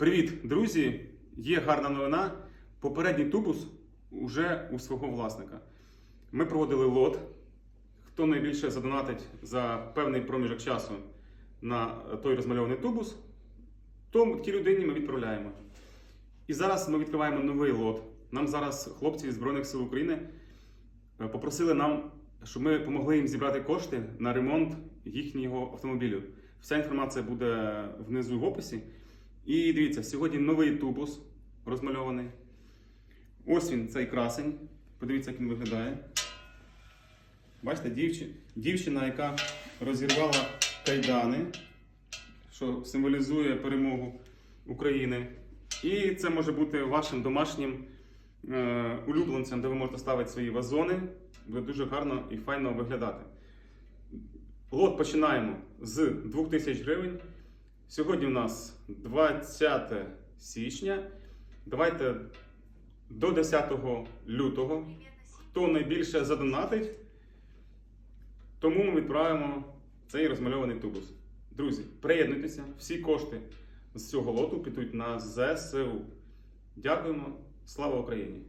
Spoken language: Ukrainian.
Привіт, друзі! Є гарна новина. Попередній тубус уже у свого власника. Ми проводили лот. Хто найбільше задонатить за певний проміжок часу на той розмальований тубус, то тій людині ми відправляємо. І зараз ми відкриваємо новий лот. Нам зараз хлопці з Збройних сил України е, попросили нам, щоб ми допомогли їм зібрати кошти на ремонт їхнього автомобілю. Вся інформація буде внизу в описі. І дивіться, сьогодні новий тубус розмальований. Ось він, цей красень. Подивіться, як він виглядає. Бачите, дівчина, дівчина, яка розірвала кайдани, що символізує перемогу України. І це може бути вашим домашнім е, улюбленцем, де ви можете ставити свої вазони. Буде дуже гарно і файно виглядати. Лот починаємо з 2000 гривень. Сьогодні у нас 20 січня. Давайте до 10 лютого. Хто найбільше задонатить, тому ми відправимо цей розмальований тубус. Друзі, приєднуйтеся, всі кошти з цього лоту підуть на ЗСУ. Дякуємо, слава Україні!